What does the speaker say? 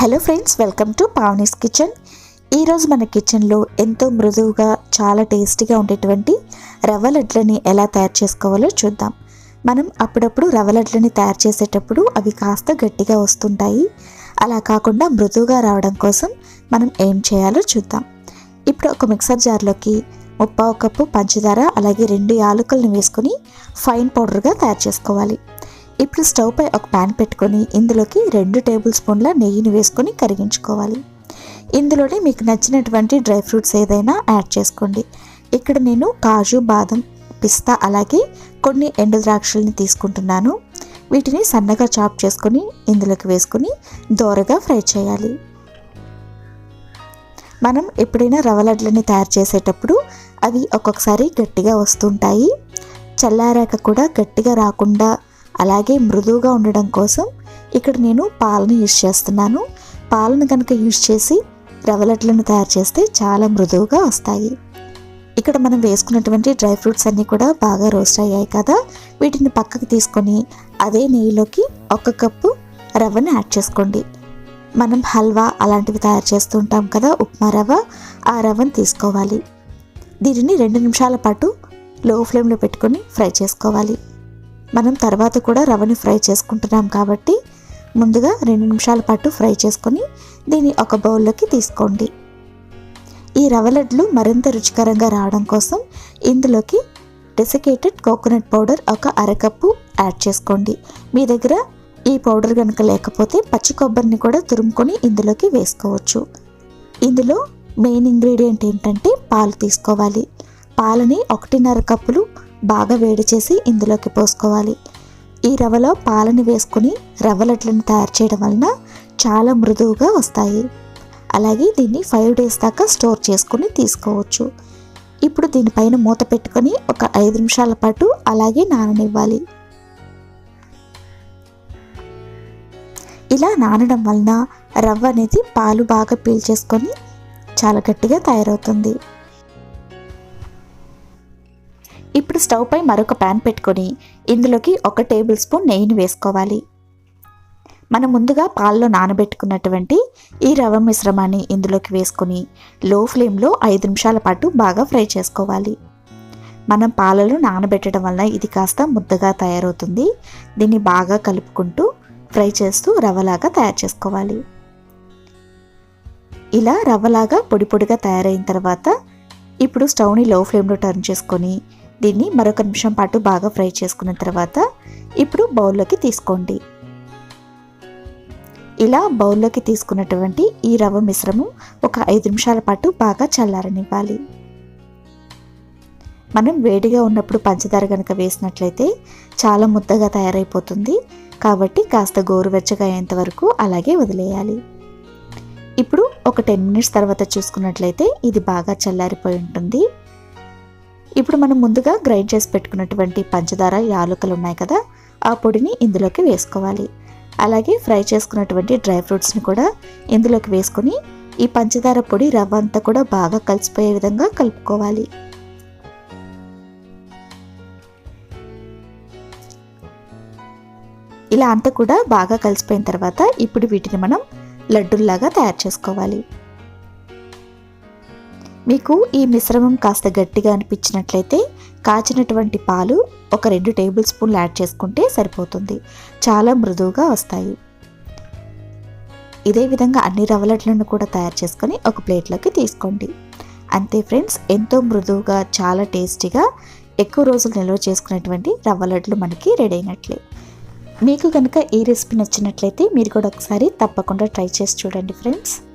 Hello friends welcome to Pavani's kitchen. ఈరోజు మన కిచెన్లో ఎంతో మృదువుగా చాలా టేస్టీగా ఉండేటువంటి రవ్వ లడ్లని ఎలా తయారు చేసుకోవాలో చూద్దాం. మనం అప్పుడప్పుడు రవ్వ లడ్లని తయారు చేసేటప్పుడు అవి కాస్త గట్టిగా వస్తుంటాయి. అలా కాకుండా మృదువుగా రావడం కోసం మనం ఏం చేయాలో చూద్దాం. ఇప్పుడు ఒక మిక్సర్ జార్లోకి ముప్పావు కప్పు పంచదార అలాగే రెండు యాలకులను వేసుకొని ఫైన్ పౌడర్గా తయారు చేసుకోవాలి. ఇప్పుడు స్టవ్ పై ఒక ప్యాన్ పెట్టుకొని ఇందులోకి రెండు టేబుల్ స్పూన్ల నెయ్యిని వేసుకొని కరిగించుకోవాలి. ఇందులోనే మీకు నచ్చినటువంటి డ్రై ఫ్రూట్స్ ఏదైనా యాడ్ చేసుకోండి. ఇక్కడ నేను కాజు బాదం పిస్తా అలాగే కొన్ని ఎండు ద్రాక్షల్ని తీసుకుంటున్నాను. వీటిని సన్నగా చాప్ చేసుకొని ఇందులోకి వేసుకొని దోరగా ఫ్రై చేయాలి. మనం ఎప్పుడైనా రవ్వ లడ్లని తయారు చేసేటప్పుడు అవి ఒక్కొక్కసారి గట్టిగా వస్తుంటాయి. చల్లారాక కూడా గట్టిగా రాకుండా అలాగే మృదువుగా ఉండడం కోసం ఇక్కడ నేను పాలను యూజ్ చేస్తున్నాను. పాలను కనుక యూజ్ చేసి రవ్వలడ్లను తయారు చేస్తే చాలా మృదువుగా వస్తాయి. ఇక్కడ మనం వేసుకున్నటువంటి డ్రై ఫ్రూట్స్ అన్నీ కూడా బాగా రోస్ట్ అయ్యాయి కదా. వీటిని పక్కకు తీసుకొని అదే నెయ్యిలోకి ఒక కప్పు రవ్వను యాడ్ చేసుకోండి. మనం హల్వా అలాంటివి తయారు చేస్తూ ఉంటాం కదా ఉప్మా రవ్వ ఆ రవ్వను తీసుకోవాలి. దీనిని రెండు నిమిషాల పాటు లో ఫ్లేమ్లో పెట్టుకొని ఫ్రై చేసుకోవాలి. మనం తర్వాత కూడా రవ్వని ఫ్రై చేసుకుంటున్నాం కాబట్టి ముందుగా రెండు నిమిషాల పాటు ఫ్రై చేసుకొని దీన్ని ఒక బౌల్లోకి తీసుకోండి. ఈ రవ్వ లడ్లు మరింత రుచికరంగా రావడం కోసం ఇందులోకి డెసికేటెడ్ కోకోనట్ పౌడర్ ఒక అరకప్పు యాడ్ చేసుకోండి. మీ దగ్గర ఈ పౌడర్ కనుక లేకపోతే పచ్చి కొబ్బరిని కూడా తురుముకొని ఇందులోకి వేసుకోవచ్చు. ఇందులో మెయిన్ ఇంగ్రీడియంట్ ఏంటంటే పాలు తీసుకోవాలి. పాలని ఒకటిన్నర కప్పులు బాగా వేడి చేసి ఇందులోకి పోసుకోవాలి. ఈ రవ్వలో పాలని వేసుకుని రవ్వ లడ్లను తయారు చేయడం వలన చాలా మృదువుగా వస్తాయి. అలాగే దీన్ని ఫైవ్ డేస్ దాకా స్టోర్ చేసుకుని తీసుకోవచ్చు. ఇప్పుడు దీనిపైన మూత పెట్టుకొని ఒక ఐదు నిమిషాల పాటు అలాగే నాననివ్వాలి. ఇలా నానడం వలన రవ్వ అనేది పాలు బాగా పీల్చేసుకొని చాలా గట్టిగా తయారవుతుంది. ఇప్పుడు స్టవ్ పై మరొక ప్యాన్ పెట్టుకొని ఇందులోకి ఒక టేబుల్ స్పూన్ నెయ్యిని వేసుకోవాలి. మనం ముందుగా పాల్లో నానబెట్టుకున్నటువంటి ఈ రవ మిశ్రమాన్ని ఇందులోకి వేసుకొని లో ఫ్లేమ్లో ఐదు నిమిషాల పాటు బాగా ఫ్రై చేసుకోవాలి. మనం పాలలో నానబెట్టడం వల్ల ఇది కాస్త ముద్దగా తయారవుతుంది. దీన్ని బాగా కలుపుకుంటూ ఫ్రై చేస్తూ రవ్వలాగా తయారు చేసుకోవాలి. ఇలా రవ్వలాగా పొడి పొడిగా తయారైన తర్వాత ఇప్పుడు స్టవ్ని లో ఫ్లేమ్లో టర్న్ చేసుకొని దీన్ని మరొక నిమిషం పాటు బాగా ఫ్రై చేసుకున్న తర్వాత ఇప్పుడు బౌల్లోకి తీసుకోండి. ఇలా బౌల్లోకి తీసుకున్నటువంటి ఈ రవ్వ మిశ్రమం ఒక ఐదు నిమిషాల పాటు బాగా చల్లారనివ్వాలి. మనం వేడిగా ఉన్నప్పుడు పంచదార కనుక వేసినట్లయితే చాలా ముద్దగా తయారైపోతుంది. కాబట్టి కాస్త గోరువెచ్చగా అయ్యేంత వరకు అలాగే వదిలేయాలి. ఇప్పుడు ఒక టెన్ మినిట్స్ తర్వాత చూసుకున్నట్లయితే ఇది బాగా చల్లారిపోయి ఉంటుంది. ఇప్పుడు మనం ముందుగా గ్రైండ్ చేసి పెట్టుకున్నటువంటి పంచదార యాలకులు ఉన్నాయి కదా ఆ పొడిని ఇందులోకి వేసుకోవాలి. అలాగే ఫ్రై చేసుకున్నటువంటి డ్రై ఫ్రూట్స్ని కూడా ఇందులోకి వేసుకొని ఈ పంచదార పొడి రవ్వ అంతా కూడా బాగా కలిసిపోయే విధంగా కలుపుకోవాలి. ఇలా అంతా కూడా బాగా కలిసిపోయిన తర్వాత ఇప్పుడు వీటిని మనం లడ్డూల్లాగా తయారు చేసుకోవాలి. మీకు ఈ మిశ్రమం కాస్త గట్టిగా అనిపించినట్లయితే కాచినటువంటి పాలు ఒక రెండు టేబుల్ స్పూన్లు యాడ్ చేసుకుంటే సరిపోతుంది. చాలా మృదువుగా వస్తాయి. ఇదే విధంగా అన్ని రవ్వలట్లను కూడా తయారు చేసుకొని ఒక ప్లేట్లోకి తీసుకోండి. అంతే ఫ్రెండ్స్ ఎంతో మృదువుగా చాలా టేస్టీగా ఎక్కువ రోజులు నిల్వ చేసుకునేటువంటి రవ్వ లడ్లు మనకి రెడీ అయినట్లే. మీకు కనుక ఈ రెసిపీ నచ్చినట్లయితే మీరు కూడా ఒకసారి తప్పకుండా ట్రై చేసి చూడండి ఫ్రెండ్స్.